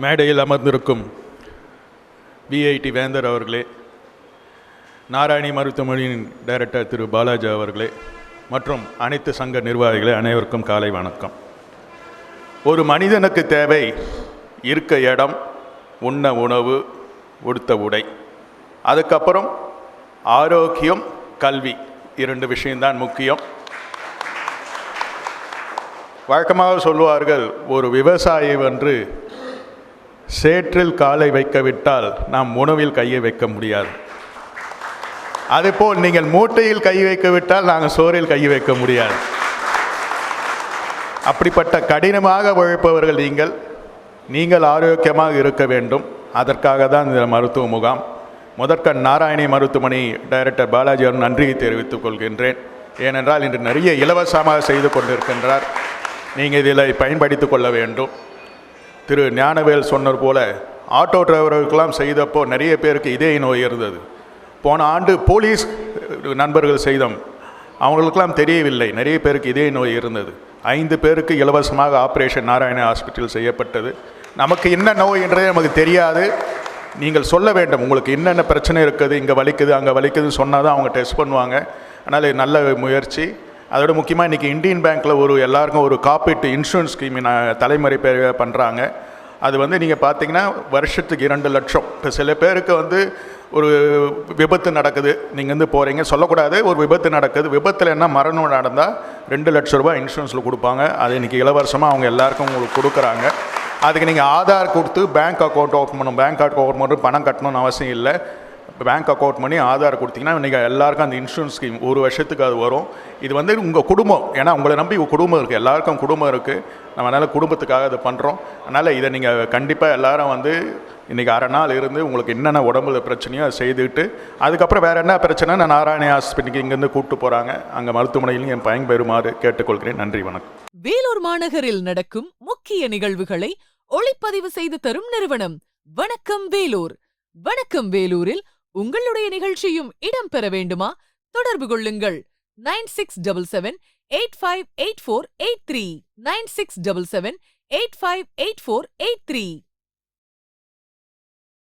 மேடையில் அமர்ந்திருக்கும் விஐடி வேந்தர் அவர்களே நாராயணி மருத்துவமனையின் டைரக்டர் திரு பாலாஜி அவர்களே மற்றும் அனைத்து சங்க நிர்வாகிகளே அனைவருக்கும் காலை வணக்கம். ஒரு மனிதனுக்கு தேவை இருக்க இடம் உண்ண உணவு உடுத்த உடை. அதுக்கப்புறம் ஆரோக்கியம் கல்வி. இரண்டு விஷயம்தான் முக்கியம். வழக்கமாக சொல்லுவார்கள் ஒரு விவசாயி என்று சேற்றில் காலை வைக்கவிட்டால் நாம் உணவில் கையை வைக்க முடியாது. அதுபோல் நீங்கள் மூட்டையில் கை வைக்கவிட்டால் நாங்கள் சோறில் கை வைக்க முடியாது. அப்படிப்பட்ட கடினமாக உழைப்பவர்கள் நீங்கள் நீங்கள் ஆரோக்கியமாக இருக்க வேண்டும். அதற்காக தான் இந்த மருத்துவ முகாம். முதற்கண் நாராயணி மருத்துவமனை டைரக்டர் பாலாஜி அவர் நன்றியை தெரிவித்துக் கொள்கின்றேன். ஏனென்றால் இன்று நிறைய இலவசமாக செய்து கொண்டிருக்கின்றார். நீங்கள் இதில் பயன்படுத்திக் கொள்ள வேண்டும். திரு ஞானவேல் சொன்னது போல் ஆட்டோ டிரைவர்களுக்கெல்லாம் செய்தப்போ நிறைய பேருக்கு இதய நோய் இருந்தது. போன ஆண்டு போலீஸ் நண்பர்கள் செய்தோம். அவங்களுக்கெல்லாம் தெரியவில்லை நிறைய பேருக்கு இதய நோய் இருந்தது. ஐந்து பேருக்கு இலவசமாக ஆப்ரேஷன் நாராயண ஹாஸ்பிட்டல் செய்யப்பட்டது. நமக்கு என்ன நோய் என்றதே நமக்கு தெரியாது. நீங்கள் சொல்ல வேண்டும் உங்களுக்கு என்னென்ன பிரச்சனை இருக்குது இங்கே வலிக்குது அங்கே வலிக்குதுன்னு சொன்னால் தான் அவங்க டெஸ்ட் பண்ணுவாங்க. அதனால் நல்ல முயற்சி. அதோட முக்கியமாக இன்றைக்கி இந்தியன் பேங்க்கில் ஒரு எல்லாருக்கும் ஒரு காப்பீட்டு இன்சூரன்ஸ் ஸ்கீம் தலைமுறை பேர் பண்ணுறாங்க அது வந்து நீங்கள் பார்த்தீங்கன்னா வருஷத்துக்கு இரண்டு லட்சம். இப்போ சில பேருக்கு வந்து ஒரு விபத்து நடக்குது நீங்கள் வந்து போகிறீங்க சொல்லக்கூடாது ஒரு விபத்து நடக்குது. விபத்தில் என்ன மரணம் நடந்தால் ரெண்டு லட்ச ரூபாய் இன்சூரன்ஸில் கொடுப்பாங்க. அது இன்றைக்கி இலவசமாக அவங்க எல்லாருக்கும் உங்களுக்கு கொடுக்குறாங்க. அதுக்கு நீங்கள் ஆதார் கொடுத்து பேங்க் அக்கௌண்ட் ஓப்பன் பண்ணணும். பேங்க் அக்கௌண்ட் ஓப்பன் பண்ணுறது பணம் கட்டணும்னு அவசியம் இல்லை. பேங்க் அக்கௌண்ட் பண்ணி ஆதார் கொடுத்தீங்கன்னா இன்றைக்கி எல்லாருக்கும் அந்த இன்சூரன்ஸ் ஸ்கீம் ஒரு வருஷத்துக்கு அது வரும். இது வந்து உங்கள் குடும்பம். ஏன்னா உங்களை நம்பி உங்கள் குடும்பம் இருக்குது எல்லாருக்கும் குடும்பம் இருக்குது நம்ம அதனால் குடும்பத்துக்காக இதை பண்ணுறோம் அதனால் இதை நீங்கள் கண்டிப்பாக எல்லாரும் வந்து இன்றைக்கி அரை நாள் இருந்து உங்களுக்கு என்னென்ன உடம்புல பிரச்சனையோ அதை செய்துக்கிட்டு அதுக்கப்புறம் வேறு என்ன பிரச்சனை நான் நாராயண ஹாஸ்பிட்டலுக்கு இங்கேருந்து கூப்பிட்டு போகிறாங்க அங்கே மருத்துவமனையிலும் என் பயன்பெறுமாறு கேட்டுக்கொள்கிறேன். நன்றி வணக்கம். வேலூர் மாநகரில் நடக்கும் முக்கிய நிகழ்வுகளை ஒளிப்பதிவு செய்து தரும் நிறுவனம் வணக்கம் வேலூர். வணக்கம் வேலூரில் உங்களுடைய நிகழ்ச்சியும் இடம்பெற வேண்டுமா? தொடர்பு கொள்ளுங்கள். Nine six double seven eight five eight four eight three. Nine six double seven eight five eight four eight three.